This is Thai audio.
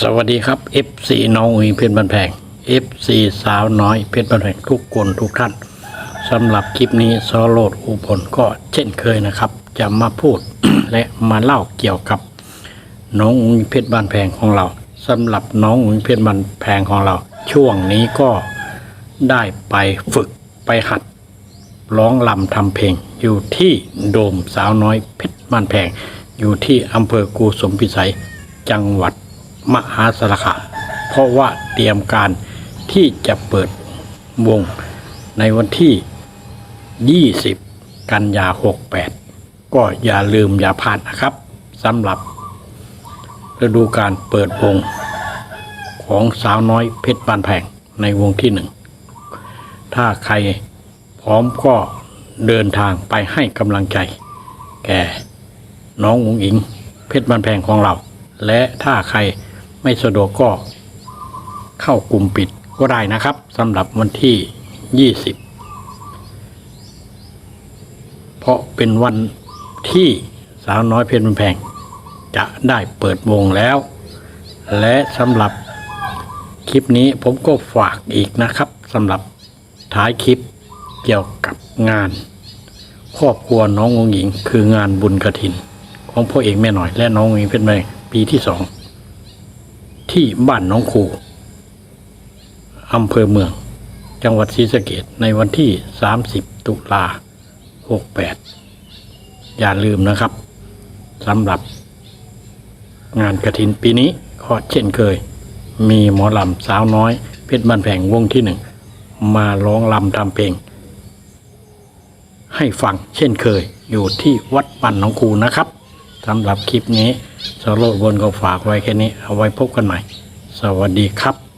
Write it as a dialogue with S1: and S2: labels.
S1: สวัสดีครับ FC น้องอุ๋ยเพชรบันแพง FC สาวน้อยเพชรบันแพงทุกคนทุกท่านสำหรับคลิปนี้ซอโลดอุบลก็เช่นเคยนะครับ จะมาพูด และมาเล่าเกี่ยวกับ น้องอุ๋ยเพชรบ้านแพงของเราสำหรับน้องอุ๋ยเพชรบ้านแพงของเรา ช่วงนี้ก็ได้ไปฝึกไปหัดร้องลำทำเพลง อยู่ที่โดมสาวน้อยเพชรบ้านแพง อยู่ที่อำเภอกูสมพิสัยจังหวัด มหาสารคามเพราะว่าเตรียมการที่จะเปิดวงในวันที่ 20 กันยา 68 ก็อย่าลืมอย่าพลาดนะครับสำหรับฤดูการเปิดวงของสาวน้อยเพชรบานแพงในวงที่หนึ่ง ถ้าใครพร้อมก็เดินทางไปให้กำลังใจ แก่น้องอุ๋งอิง เพชรบานแพงของเรา และถ้าใคร ไม่สะดวกก็เข้ากลุ่มปิดก็ได้นะครับสำหรับวันที่ 20 เพราะเป็นวันที่สาวน้อยเพชรบ้านแพง จะได้เปิดวงแล้ว และสำหรับคลิปนี้ผมก็ฝากอีกนะครับสำหรับท้ายคลิปเกี่ยวกับงาน ครอบครัวน้ององหญิงคืองานบุญกระถิน ของพ่อเอกแม่หน่อยและน้ององหญิงเป็นไปปีที่สอง ที่บ้านน้องคูอำเภอเมือง จังหวัดศรีสะเกดในวันที่ 30 ตุลา68 อย่าลืมนะครับสำหรับ งานกระถินปีนี้ก็เช่นเคย มีหมอลำสาวน้อย เพชรบ้านแผงวงที่หนึ่ง มาร้องลำทำเพลง ให้ฟังเช่นเคยอยู่ที่วัดปั่นหนองคูนะครับ สำหรับคลิปนี้สโลบนก็ฝากไว้แค่นี้ เอาไว้พบกันใหม่ สวัสดีครับ